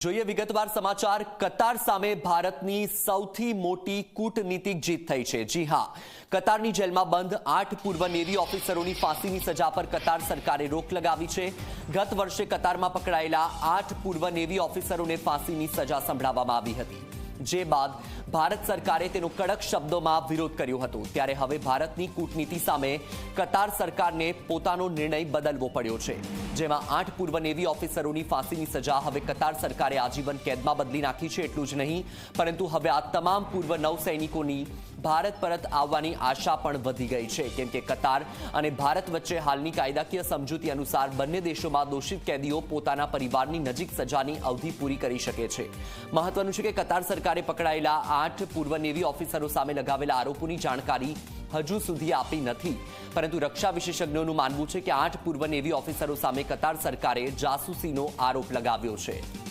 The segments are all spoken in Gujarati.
જોઈએ વિગતવાર સમાચાર. કતાર સામે ભારતની સૌથી મોટી કૂટનીતિક જીત થઈ છે. જી હા, કતારની જેલમાં બંધ આઠ પૂર્વ નેવી ઓફિસરોની ફાંસીની સજા પર કતાર સરકારે રોક લગાવી છે. ગત વર્ષે કતારમાં પકડાયેલા આઠ પૂર્વ નેવી ઓફિસરોને ફાંસીની સજા સંભળાવવામાં આવી હતી. જે બાદ ભારત સરકારે તેનો કડક શબ્દોમાં વિરોધ કર્યો હતો. ત્યારે હવે ભારતની કૂટનીતિ સામે કતાર સરકારને પોતાનો નિર્ણય બદલવો પડ્યો છે. જેમાં આઠ પૂર્વ નેવી ઓફિસરોની ફાંસીની સજા હવે કતાર સરકારે આજીવન કેદમાં બદલી નાખી છે એટલું જ નહીં, પરંતુ હવે આ તમામ પૂર્વ નૌસૈનિકોની ભારત પરત આવવાની આશા પણ વધી ગઈ છે. કેમ કે કતાર અને ભારત વચ્ચે હાલની કાયદાકીય સમજૂતી અનુસાર બંને દેશોમાં દોષિત કેદીઓ પોતાના પરિવારની નજીક સજાની અવધિ પૂરી કરી શકે છે. મહત્વનું છે કે કતાર સરકારે પકડાયેલા આઠ પૂર્વ નેવી ઓફિસરો સામે લગાવેલા આરોપોની જાણકારી હજુ સુધી આપી નથી. પરંતુ રક્ષા વિશેષજ્ઞોનું માનવું છે કે આઠ પૂર્વ નેવી ઓફિસરો સામે કતાર સરકારે જાસૂસીનો આરોપ લગાવ્યો છે.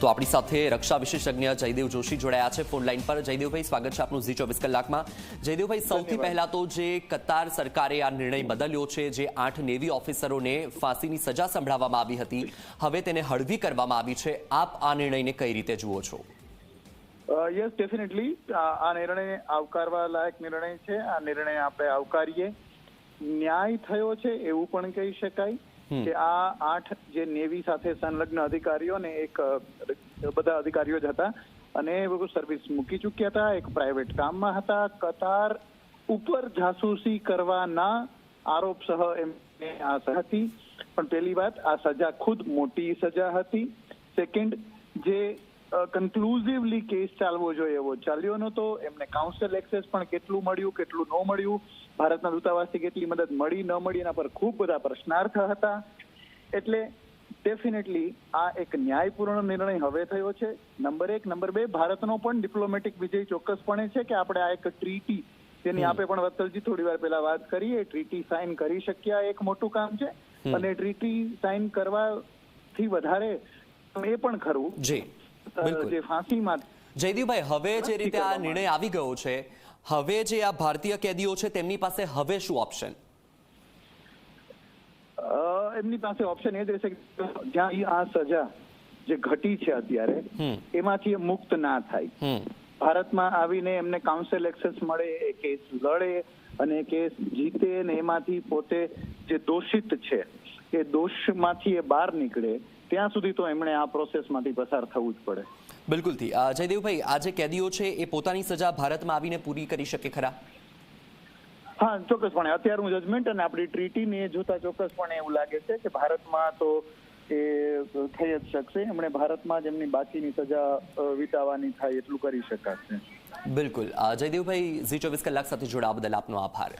તો આપણી સાથે રક્ષા વિશેષજ્ઞ જયદેવ જોશી જોડાયા છે ફોન લાઈન પર. જયદેવભાઈ સ્વાગત છે આપનું ઝી ચોવીસ કલાકમાં. જયદેવભાઈ સૌથી પહેલા તો જે કતાર સરકારે આ નિર્ણય બદલ્યો છે જે આઠ નેવી ઓફિસરોને ફાંસીની સજા સંભળાવવામાં આવી હતી હવે તેને હળવી કરવામાં આવી છે. આપ આ નિર્ણયને કઈ રીતે જુઓ છો? Yes definitely. આ નિર્ણય આવકારવા લાયક નિર્ણય છે. આ નિર્ણય આપણે આવકારીએ. ન્યાય થયો છે એવું પણ કહી શકાય. કે આ આઠ જે નેવી સાથે સંલગ્ન અધિકારીઓ ને એક બધા અધિકારીઓ જ હતા અને સર્વિસ મૂકી ચૂક્યા હતા, એક પ્રાઇવેટ કામમાં હતા. કતાર ઉપર જાસૂસી કરવાના આરોપ સહ એમને આ હતી. પણ પહેલી વાત, આ સજા ખુદ મોટી સજા હતી. સેકન્ડ જે કન્ક્લુઝિવલી કેસ ચાલવો જોઈએ એવો ચાલ્યો નહોતો. એમને કાઉન્સિલ એક્સેસ પણ કેટલું મળ્યું કેટલું ન મળ્યું? ભારતના દૂતાવાસથી કેટલી મદદ મળી ન મળી એના પર ખૂબ બધા પ્રશ્નાર્થ હતા. એટલે ડેફિનેટલી આ એક ન્યાયપૂર્ણ નિર્ણય હવે થયો છે. નંબર એક નંબર બે ભારતનો પણ ડિપ્લોમેટિક વિજય ચોક્કસપણે છે કે આપણે આ એક ટ્રીટી તેની આપે પણ વત્સલજી થોડી વાર પહેલા વાત કરી એ ટ્રીટી સાઇન કરી શક્યા એક મોટું કામ છે. અને ટ્રીટી સાઇન કરવાથી વધારે એ પણ ખરું. જી. જે ફાંસીમાં જયદીપભાઈ હવે જે રીતે આ નિર્ણય આવી ગયો છે હવે જે આ ભારતીય કેદીઓ છે તેમની પાસે હવે શું ઓપ્શન એમની પાસે ઓપ્શન એ જ રહેશે કે જ્યાં આ સજા જે ઘટી છે અત્યારે એમાંથી એ મુક્ત ના થાય. ભારતમાં આવીને એમને કાઉન્સિલ એક્સેસ મળે એ કેસ લડે અને કેસ જીતે ને એમાંથી પોતે જે દોષિત છે એ દોષમાંથી એ બહાર નીકળે ત્યાં સુધી તો એમણે આ પ્રોસેસમાંથી પસાર થવું જ પડે. બિલકુલથી. જયદેવભાઈ આ જે કેદીઓ છે એ પોતાની સજા ભારતમાં આવીને પૂરી કરી શકે ખરા? હા ચોક્કસપણે. અત્યારનું જજમેન્ટ અને આપણી ટ્રીટીને જોતા ચોક્કસપણે એવું લાગે છે કે ભારતમાં તો એ થઈ જ શકશે. એમણે ભારતમાં જ એમની બાકીની સજા વિતાવાની થાય એટલું કરી શકાશે. બિલકુલ. જયદેવભાઈ ઝી ચોવીસ કલાક સાથે જોડાવા બદલ આપનો આભાર.